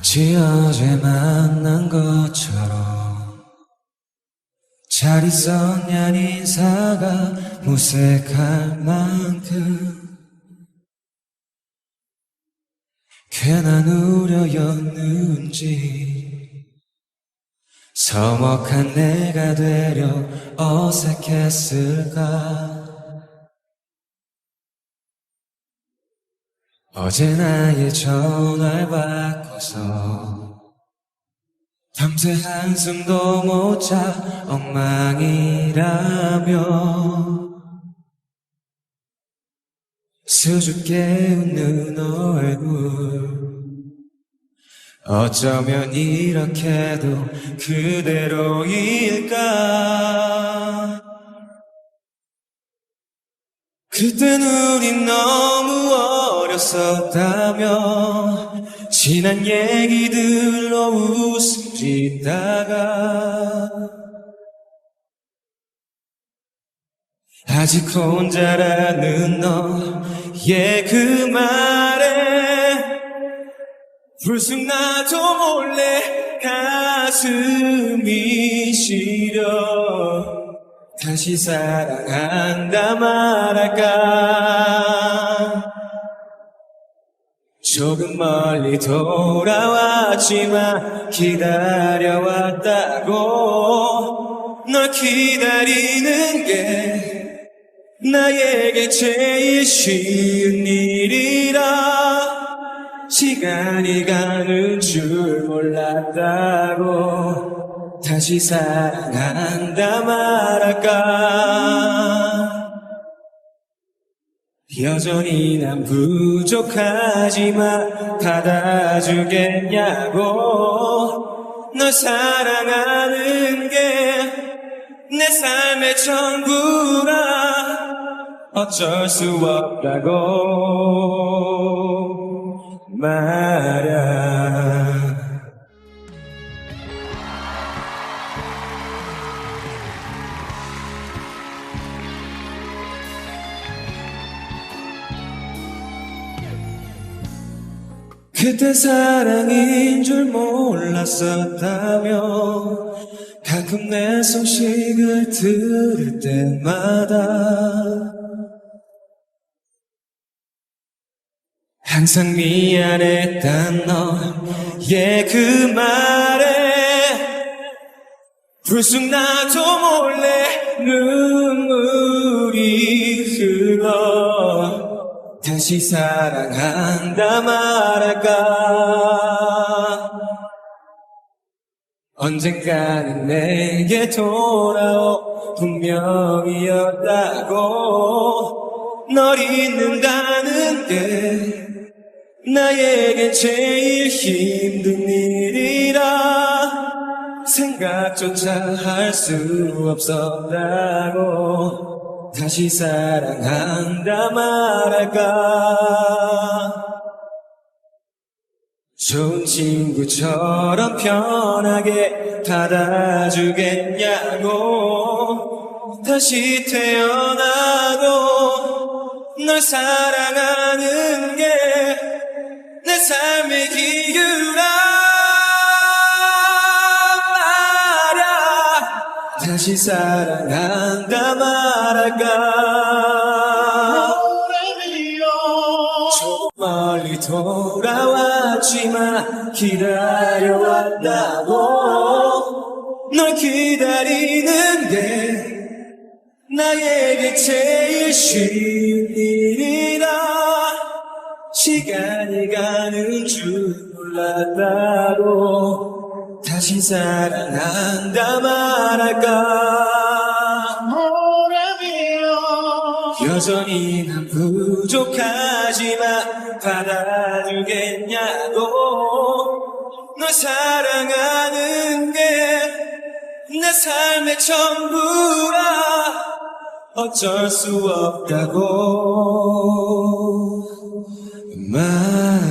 마치 어제 만난 것처럼 잘 있었냐 인사가 무색할 만큼 괜한 우려였는지 서먹한 내가 되려 어색했을까 어제 나의 전화를 바꿔서 밤새 한숨도 못 자 엉망이라며 수줍게 웃는 얼굴. 어쩌면 이렇게도 그대로일까? 그땐 우린 너무 어렸었다며 지난 얘기들로 웃음 짓다가 아직 혼자라는 너의 그 말에 불쑥 나도 몰래 가슴이 시려. 다시 사랑한다 말할까 조금 멀리 돌아왔지만 기다려왔다고 널 기다리는 게 나에게 제일 쉬운 일이라 시간이 가는 줄 몰랐다고 다시 사랑한다 말할까 여전히 난 부족하지만 받아주겠냐고. 널 사랑하는 게 내 삶의 전부라. 어쩔 수 없다고 말야 그때 사랑인 줄 몰랐었다며 가끔 내 소식을 들을 때마다 항상 미안했단 너의 그 말에 불쑥 나도 몰래 눈물 다시 사랑한다 말할까? 언젠가는 내게 돌아오 분명이었다고 널 잊는다는 게 나에겐 제일 힘든 일이라 생각조차 할 수 없었다고 다시 사랑한다 말할까? 좋은 친구처럼 편하게 받아주겠냐고? 다시 태어나도 널 사랑하는 게 내 삶의 기유라 다시 사랑한다 말할까? 저 멀리 돌아왔지만 기다려왔다고. 널 기다리는 게 나에게 제일 쉬운 일이라. 시간이 가는 줄 몰랐다고 다시 사랑한다 말할까? 여전히 난 부족하지만 받아주겠냐고? 널 사랑하는 게 내 삶의 전부라. 어쩔 수 없다고. 말야